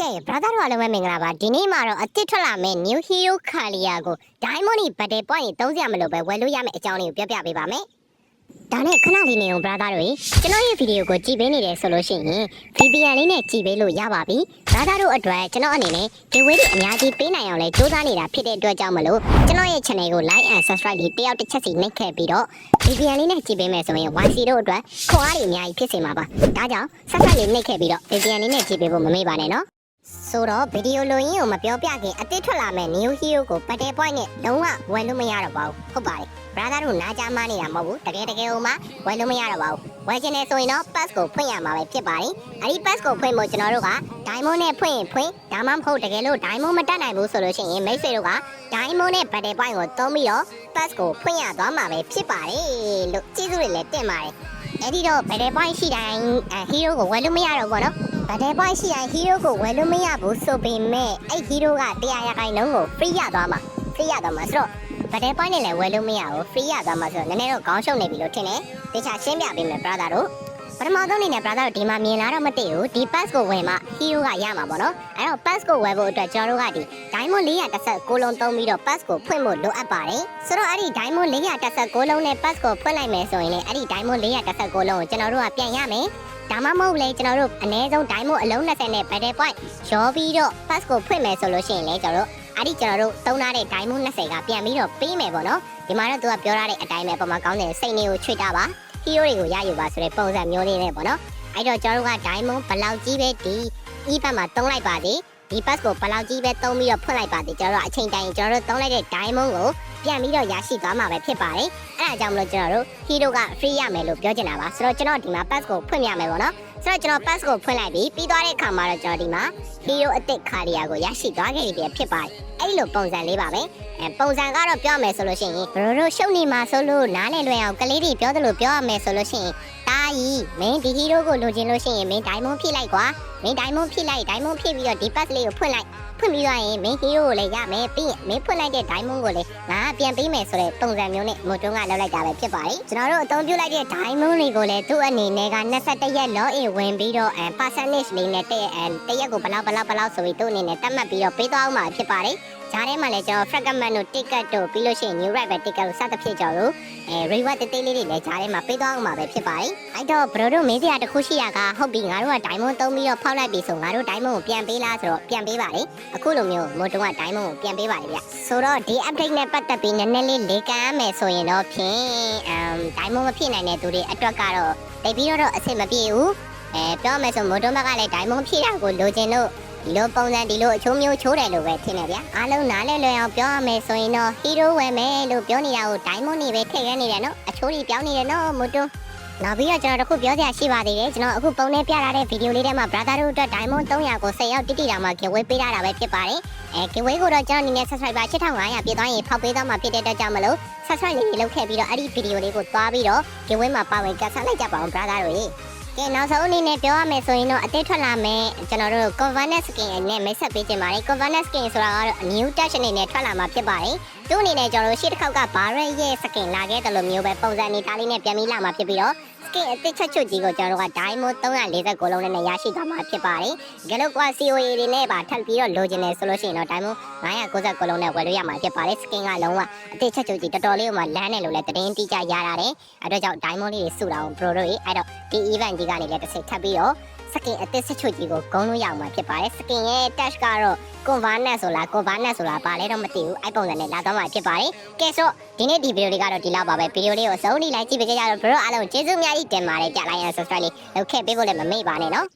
ကဲ brother တို့အားလုံးပဲမင်္ဂလာပါဒီနေ့မှာတော့အစ်စ်ထွက်လာမယ့် new hero Kalia ကို diamond battle point သုံးစရာမလိုပဲဝယ်လို့ရမယ့်အကြောင်းလေးကိုပြောပြပေးပါမယ်ဒါနဲ့ခဏလေးနေအောင် brother တို့ရေကျွန်တော်ရဲ့ဗီဒီယိုကိုကြည့်ပေးနေတယ်ဆိုလို့ရှိရင် VPN လေးနဲ့ကြည့်ပေးလို့ရပါပြီ brother တို့အတွက်ကျွန်တော်အနေနဲ့ဒီဝေးတွေအများကြီးပေးနိုင်အောင်လဲစူးစမ်းနေတာဖြစ်တဲ့အတွက်ကြောင့်မလို့ကျွန်တော်ရဲ့ channel ကို like and subscribe လေးတယောက်တစ်ချက်စီနှိပ်ခဲ့ပြီးတော့ VPN လေးနဲ့ကြည့်ပေးမယ်ဆိုရင် YC တို့အတွက်ခွန်အားတွေအများကြီးဖြစ်စေမှာပါဒါကြောင့် subscribe လေးနှိပ်ခဲ့ပြီးတော့ VPN လေးနဲ့ကြည့်ပေးဖို့မမေ့ပါနဲ့နော် ဆိုတော့ဗီဒီယိုလိုရင်းကိုမပြောပြခင်အစ်စ်ထွက်လာမဲ့ new hero ကို battle point နဲ့လုံးဝဝယ်လို့မရတော့ပါဘူးဟုတ်ပါတယ် brother တို့နားကြားမနေတာမဟုတ်ဘူးတကယ်တကယ်ဟိုမှာဝယ်လို့မရတော့ပါဘူးဝယ်ချင်တယ်ဆိုရင်တော့ pass ကိုဖွင့်ရမှာပဲဖြစ်ပါတယ်အဲ့ဒီ pass ကိုဖွင့်ဖို့ကျွန်တော်တို့က diamond နဲ့ဖွင့်ရင်ဖွင့်ဒါမှမဟုတ်တကယ်လို့ diamond မတက်နိုင်ဘူးဆိုလို့ရှိရင်မိတ်ဆွေတို့က diamond နဲ့ battle point ကိုသုံးပြီးတော့ pass ကိုဖွင့်ရသွားမှာပဲဖြစ်ပါတယ်လို့ကျေးဇူးတွေလည်းတင်ပါတယ် အဲ့ဒီတော့ဘယ်တဲ့ point ရှိတိုင်းဟီးရိုးကိုဝယ်လို့မရတော့ဘောနော်ဘယ်တဲ့ point ရှိတိုင်းဟီးရိုးကိုဝယ်လို့မရဘူးဆိုပေမဲ့အဲ့ဟီးရိုးကတရားရကိုင်းလုံးကို free ရသွားမှာ free ရသွားမှာဆိုတော့ဗတဲ့ point နဲ့လည်းဝယ်လို့မရဘူး free ရသွားမှာဆိုတော့နည်းနည်းတော့ခေါင်းရှုံနေပြီလို့ထင်တယ်။တခြားရှင်းပြပေးမယ် brother တို့။ ပထမဆုံးအနေနဲ့ brother တို့ဒီမှာမြင်လာတော့မသိဘူးဒီ pass ကိုဝယ်မှ hero ကရမှာပေါ့နော်အဲ့တော့ pass ကိုဝယ်ဖို့အတွက်ကျွန်တော်တို့ကဒီ diamond 416လုံးသုံးပြီးတော့ pass ကိုဖွင့်ဖို့လိုအပ်ပါတယ်ဆိုတော့အဲ့ဒီ diamond 416လုံးနဲ့ pass ကိုဖွင့်လိုက်မယ်ဆိုရင်လည်းအဲ့ဒီ diamond 416လုံးကိုကျွန်တော်တို့ကပြန်ရမယ်ဒါမှမဟုတ်လေကျွန်တော်တို့အနည်းဆုံး diamond အလုံး20နဲ့ battle point ရောပြီးတော့ pass ကိုဖွင့်မယ်ဆိုလို့ရှိရင်လေကျွန်တော်တို့အဲ့ဒီကျွန်တော်တို့သုံးထားတဲ့ diamond 20ကပြန်ပြီးတော့ပေးမယ်ပေါ့နော်ဒီမှာတော့သူကပြောထားတဲ့အတိုင်းပဲပုံမှန်ကောင်းတဲ့စိတ်နေကိုချွေတာပါ hero တွေကိုရယူပါဆိုတဲ့ပုံစံမျိုးလေးနဲ့ပေါ့နော်အဲ့တော့ကျွန်တော်တို့က diamond ဘယ်လောက်ကြီးပဲဒီ e ဘက်မှာတုံးလိုက်ပါသေးဒီ pass ကိုဘယ်လောက်ကြီးပဲတုံးပြီးတော့ဖွင့်လိုက်ပါသေးကျွန်တော်တို့အချိန်တိုင်းကျွန်တော်တို့တုံးလိုက်တဲ့ diamond ကို ပြန်ပြီးတော့ရရှိသွားမှာပဲဖြစ်ပါတယ်အဲ့ဒါကြောင့်မလို့ကျွန်တော်တို့ hero က free ရမယ်လို့ပြောချင်တာပါဆိုတော့ကျွန်တော်ဒီမှာ pass ကိုဖွင့်ပြမယ်ပေါ့နော်ဆိုတော့ကျွန်တော် pass ကိုဖွင့်လိုက်ပြီးပြီးသွားတဲ့အခါမှာတော့ကျွန်တော်ဒီမှာ hero အစ်စ်ခါရီယာကိုရရှိသွားခဲ့ပြီဖြစ်ပါတယ်အဲ့လိုပုံစံလေးပါပဲအဲပုံစံကတော့ပြောမယ်ဆိုလို့ရှိရင်ဘရိုတို့ရှုပ်နေမှာဆိုလို့နားလည်လွယ်အောင်ကလေးတွေပြောသလိုပြောရမယ်ဆိုလို့ရှိရင် တာကြီးမင်းဒီ hero ကိုလိုချင်လို့ရှိရင်မင်း diamond ဖြည့်လိုက်ကွာမင်း diamond ဖြည့်လိုက် diamond ဖြည့်ပြီးတော့ဒီ pass လေးကိုဖွင့်လိုက်ဖွင့်ပြီးသွားရင်မင်း hero ကိုလည်းရမယ်ပြီးရင်မင်းဖွင့်လိုက်တဲ့ diamond ကိုလည်းငါပြန်ပေးမယ်ဆိုတဲ့ပုံစံမျိုးနဲ့မို့တုံးကလောက်လိုက်တာပဲဖြစ်ပါတယ်ကျွန်တော်တို့အသုံးပြုလိုက်တဲ့ diamond တွေကိုလည်းသူ့အနေနဲ့က21ရက် log in ဝင်ပြီးတော့အဲ percentage လေးနဲ့တဲ့အဲတရက်ကိုဘလောက်ဘလောက်ဘလောက်ဆိုပြီးသူ့အနေနဲ့တတ်မှတ်ပြီးတော့ပေးသွားအောင်မှာဖြစ်ပါတယ် ဂျားထဲမှာလည်းကျွန်တော် fragment တို့ ticket တို့ပြီးလို့ရှိရင် new right ပဲ ticket ကိုစသဖြင့်ကျွန်တော်တို့အဲ reward တေးသေးလေးတွေလည်းဂျားထဲမှာပေးသွားအောင်မှာပဲဖြစ်ပါတယ်အဲ့တော့ bro တို့မေးစရာတစ်ခုရှိရကဟုတ်ပြီငါတို့က diamond သုံးပြီးတော့ဖောက်လိုက်ပြီဆိုငါတို့ diamond ကိုပြန်ပေးလားဆိုတော့ပြန်ပေးပါလေအခုလိုမျိုးမို့တုံးက diamond ကိုပြန်ပေးပါလေဗျဆိုတော့ဒီ update နဲ့ပတ်သက်ပြီးနည်းနည်းလေးလေးကမ်းမယ်ဆိုရင်တော့ဖြင့် um diamond မဖြစ်နိုင်တဲ့သူတွေအတွက်ကတော့တိတ်ပြီးတော့အဆင်မပြေဘူးအဲပြောမယ်ဆိုမို့တုံးဘက်ကလည်း diamond ဖြည့်တာကိုလိုချင်လို့ ဒီလိုပုံစံဒီလိုအချိုးမျိုးချိုးတယ်လို့ပဲထင်တယ်ဗျာအားလုံးနားလဲလွယ်အောင်ပြောရမယ်ဆိုရင်တော့ hero ဝယ်မယ်လို့ပြောနေတာကို diamond နေပဲထည့်ရနေတယ်နော်အချိုးကြီးပြောင်းနေတယ်နော်မို့တုံးနောက်ပြီးတော့ကျွန်တော်တို့ခုပြောစရာရှိပါသေးတယ်ကျွန်တော်အခုပုံနဲ့ပြထားတဲ့ဗီဒီယိုလေးထဲမှာ brother တို့အတွက် diamond 300ကို10ရောက်တိတိတောင်မှ giveaway ပေးထားတာပဲဖြစ်ပါတယ်အဲ giveaway ကိုတော့ကျွန်တော်အနေနဲ့ subscriber 8500ပြည့်သွားရင်ဖောက်ပေးသွားမှာဖြစ်တဲ့အတွက်ကြောင့်မလို့ subscribe လေးလုပ်ခဲ့ပြီးတော့အဲ့ဒီဗီဒီယိုလေးကိုသွားပြီးတော့ giveaway မှာပါဝင်ကစားလိုက်ကြပါအောင် brother တို့ရေ ကဲနောက်ဆုံးအနေနဲ့ပြောရမယ်ဆိုရင်တော့အသေးထွက်လာမယ်ကျွန်တော်တို့ Convernet skin နဲ့မိတ်ဆက်ပေးခြင်းပါတယ် Convernet skin ဆိုတာကတော့ new touch အနေနဲ့ထွက်လာမှာဖြစ်ပါတယ်သူ့အနေနဲ့ကျွန်တော်တို့ရှေ့တစ်ခေါက်က Barret ရဲ့ skin လာခဲ့တယ်လို့မျိုးပဲပုံစံအနေသားလေးနဲ့ပြန်ပြီးလာမှာဖြစ်ပြီးတော့ skin အသစ်ချက်ချွတ်ကြီးကိုကျွန်တော်တို့က diamond 349လုံးနဲ့ရရှိသွားမှာဖြစ်ပါတယ်။ကြလို့ကွာ COA တွေနဲ့ပါထပ်ပြီးတော့လိုချင်တယ်ဆိုလို့ရှိရင်တော့ diamond 999လုံးနဲ့ဝယ်လို့ရမှာဖြစ်ပါတယ်။ skin ကလုံးဝအသစ်ချက်ချွတ်ကြီးတော်တော်လေးကိုမှလမ်းတယ်လို့လည်းသတင်းတိကျရတာတယ်။အဲတော့ကြောင့် diamond လေးတွေစုတာအောင် pro တို့ရေအဲ့တော့ဒီ event ကြီးကနေလည်းတစ်စိထပ်ပြီးတော့ skin အသစ်ဆက်ချွတ်ကြီးကိုဂုံးလို့ရအောင်မှာဖြစ်ပါတယ် skin ရဲ့ touch ကတော့ convernet ဆိုလား convernet ဆိုလားဘာလဲတော့မသိဘူးအဲ့ပုံစံနဲ့လာတော့မှာဖြစ်ပါတယ်ကဲဆိုဒီနေ့ဒီဗီဒီယိုလေးကတော့ဒီလောက်ပါပဲဗီဒီယိုလေးကိုအဆုံးထိလိုက်ကြည့်ပေးကြကြတော့ဘရောအားလုံးကျေးဇူးအများကြီးတင်ပါတယ်ကြ like and subscribe လေးလုပ်ခဲ့ပေးဖို့လည်းမမေ့ပါနဲ့နော်